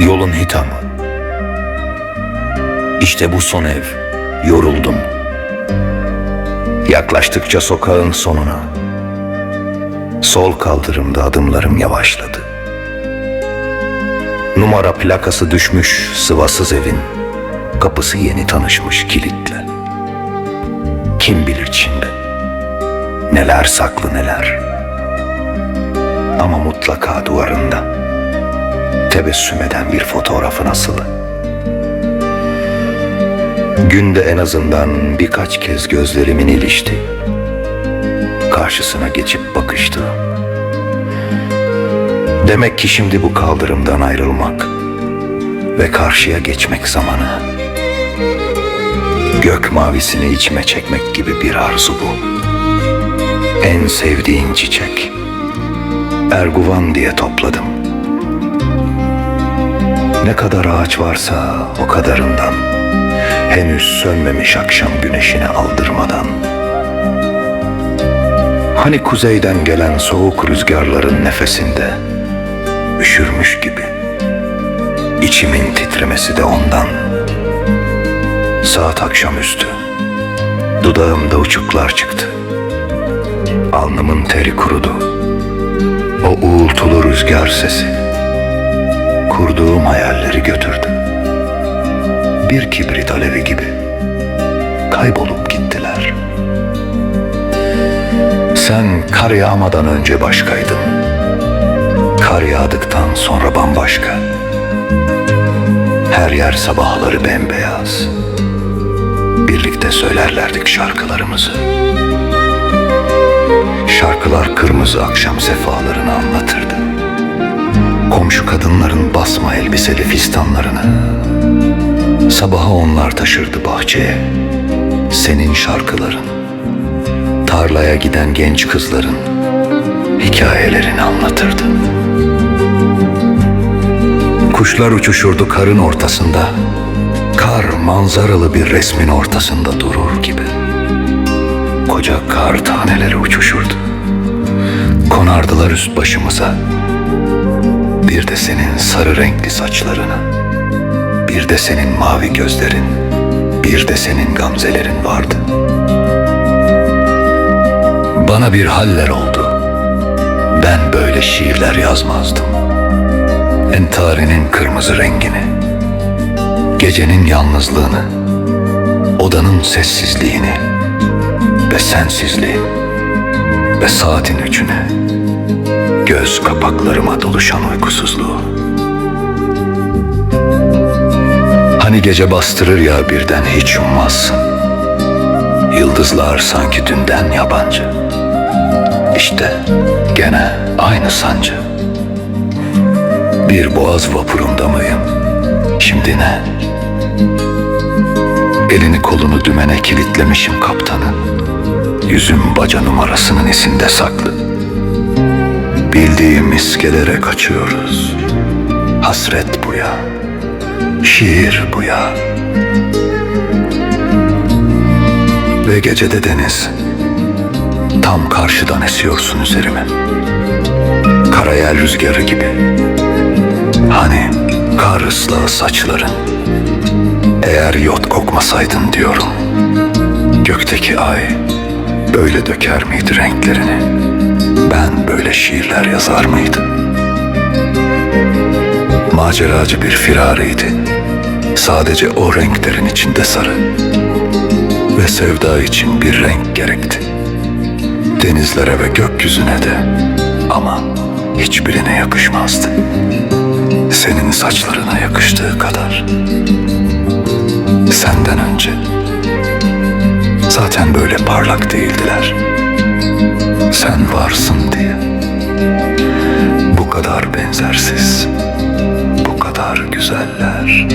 Yolun hitamı. İşte bu son ev. Yoruldum. Yaklaştıkça sokağın sonuna. Sol kaldırımda adımlarım yavaşladı. Numara plakası düşmüş sıvasız evin. Kapısı yeni tanışmış kilitle. Kim bilir içinde. Neler saklı neler. Ama mutlaka duvarında. Tebessüm eden bir fotoğrafın asılı. Günde en azından birkaç kez gözlerimin ilişti. Karşısına geçip bakıştı. Demek ki şimdi bu kaldırımdan ayrılmak ve karşıya geçmek zamanı. Gök mavisini içime çekmek gibi bir arzu bu. En sevdiğin çiçek. Erguvan diye topladım. Ne kadar ağaç varsa o kadarından. Henüz sönmemiş akşam güneşini aldırmadan. Hani kuzeyden gelen soğuk rüzgarların nefesinde üşürmüş gibi. İçimin titremesi de ondan. Saat akşamüstü. Dudağımda uçuklar çıktı. Alnımın teri kurudu. O uğultulu rüzgar sesi kurduğum hayalleri götürdü. Bir kibrit alevi gibi kaybolup gittiler. Sen kar yağmadan önce başkaydın. Kar yağdıktan sonra bambaşka. Her yer sabahları bembeyaz. Birlikte söylerlerdik şarkılarımızı. Şarkılar kırmızı akşam sefalarını anlatırdı. Komşu kadınların basma elbiseli fistanlarını. Sabaha onlar taşırdı bahçeye. Senin şarkıların. Tarlaya giden genç kızların hikayelerini anlatırdı. Kuşlar uçuşurdu karın ortasında. Kar manzaralı bir resmin ortasında durur gibi. Koca kar taneleri uçuşurdu. Konardılar üst başımıza. De senin sarı renkli saçlarını. Bir de senin mavi gözlerin. Bir de senin gamzelerin vardı. Bana bir haller oldu. Ben böyle şiirler yazmazdım. Entarinin kırmızı rengini, gecenin yalnızlığını, odanın sessizliğini ve sensizliği ve saatin üçünü, göz kapaklarıma doluşan uykusuzluğu. Hani gece bastırır ya birden hiç ummazsın. Yıldızlar sanki dünden yabancı. İşte gene aynı sancı. Bir boğaz vapurunda mıyım? Şimdi ne? Elini kolunu dümene kilitlemişim kaptanın. Yüzüm baca numarasının isinde saklı. Bildiğim iskelere kaçıyoruz. Hasret bu ya. Şiir bu ya. Ve gecede deniz. Tam karşıdan esiyorsun üzerime. Karayel rüzgarı gibi. Hani kar ıslağı saçların. Eğer yot kokmasaydın diyorum. Gökteki ay böyle döker miydi renklerini? Ben böyle şiirler yazar mıydım? Maceracı bir firariydi. Sadece o renklerin içinde sarı. Ve sevda için bir renk gerekti. Denizlere ve gökyüzüne de ama hiçbirine yakışmazdı. Senin saçlarına yakıştığı kadar. Senden önce zaten böyle parlak değildiler. Sen varsın diye. Bu kadar benzersiz, bu kadar güzeller.